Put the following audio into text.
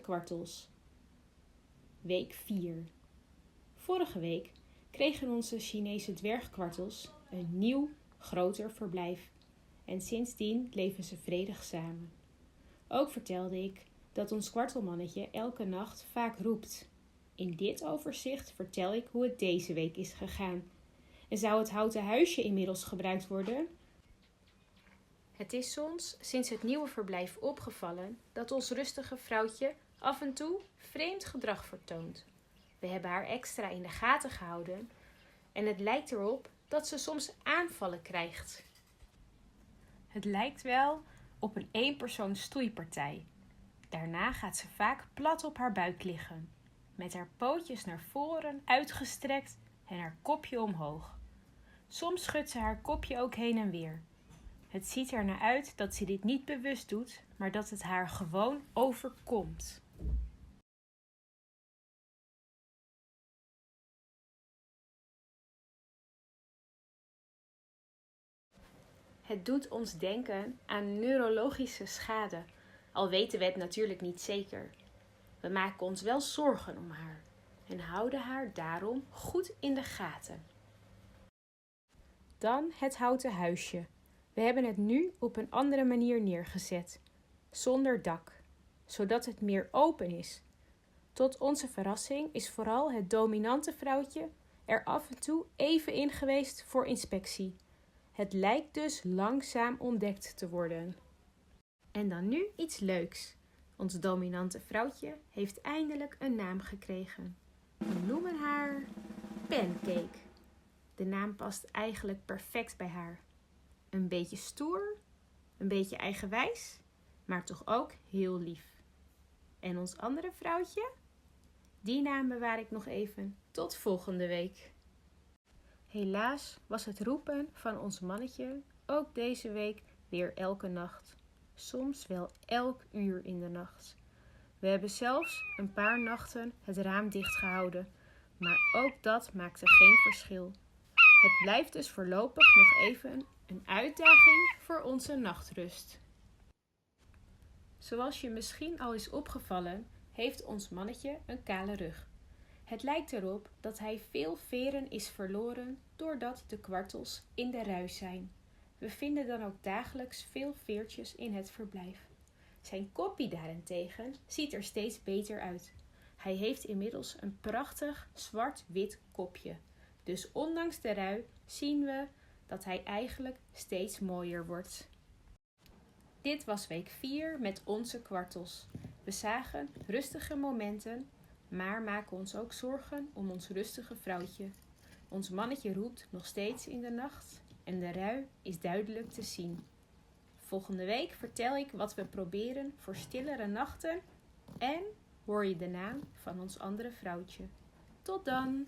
kwartels. Week 4. Vorige week kregen onze Chinese dwergkwartels een nieuw, groter verblijf. En sindsdien leven ze vredig samen. Ook vertelde ik dat ons kwartelmannetje elke nacht vaak roept. In dit overzicht vertel ik hoe het deze week is gegaan. En zou het houten huisje inmiddels gebruikt worden? Het is ons sinds het nieuwe verblijf opgevallen dat ons rustige vrouwtje af en toe vreemd gedrag vertoont. We hebben haar extra in de gaten gehouden en het lijkt erop dat ze soms aanvallen krijgt. Het lijkt wel op een eenpersoon stoeipartij. Daarna gaat ze vaak plat op haar buik liggen, met haar pootjes naar voren uitgestrekt en haar kopje omhoog. Soms schudt ze haar kopje ook heen en weer. Het ziet er naar uit dat ze dit niet bewust doet, maar dat het haar gewoon overkomt. Het doet ons denken aan neurologische schade, al weten we het natuurlijk niet zeker. We maken ons wel zorgen om haar en houden haar daarom goed in de gaten. Dan het houten huisje. We hebben het nu op een andere manier neergezet, zonder dak, zodat het meer open is. Tot onze verrassing is vooral het dominante vrouwtje er af en toe even in geweest voor inspectie. Het lijkt dus langzaam ontdekt te worden. En dan nu iets leuks. Ons dominante vrouwtje heeft eindelijk een naam gekregen. We noemen haar Pancake. De naam past eigenlijk perfect bij haar. Een beetje stoer, een beetje eigenwijs, maar toch ook heel lief. En ons andere vrouwtje? Die naam bewaar ik nog even tot volgende week. Helaas was het roepen van ons mannetje ook deze week weer elke nacht. Soms wel elk uur in de nacht. We hebben zelfs een paar nachten het raam dicht gehouden, maar ook dat maakte geen verschil. Het blijft dus voorlopig nog even een uitdaging voor onze nachtrust. Zoals je misschien al is opgevallen, heeft ons mannetje een kale rug. Het lijkt erop dat hij veel veren is verloren doordat de kwartels in de ruis zijn. We vinden dan ook dagelijks veel veertjes in het verblijf. Zijn koppie daarentegen ziet er steeds beter uit. Hij heeft inmiddels een prachtig zwart-wit kopje. Dus ondanks de rui zien we dat hij eigenlijk steeds mooier wordt. Dit was week 4 met onze kwartels. We zagen rustige momenten, maar maken ons ook zorgen om ons rustige vrouwtje. Ons mannetje roept nog steeds in de nacht en de rui is duidelijk te zien. Volgende week vertel ik wat we proberen voor stillere nachten en hoor je de naam van ons andere vrouwtje. Tot dan!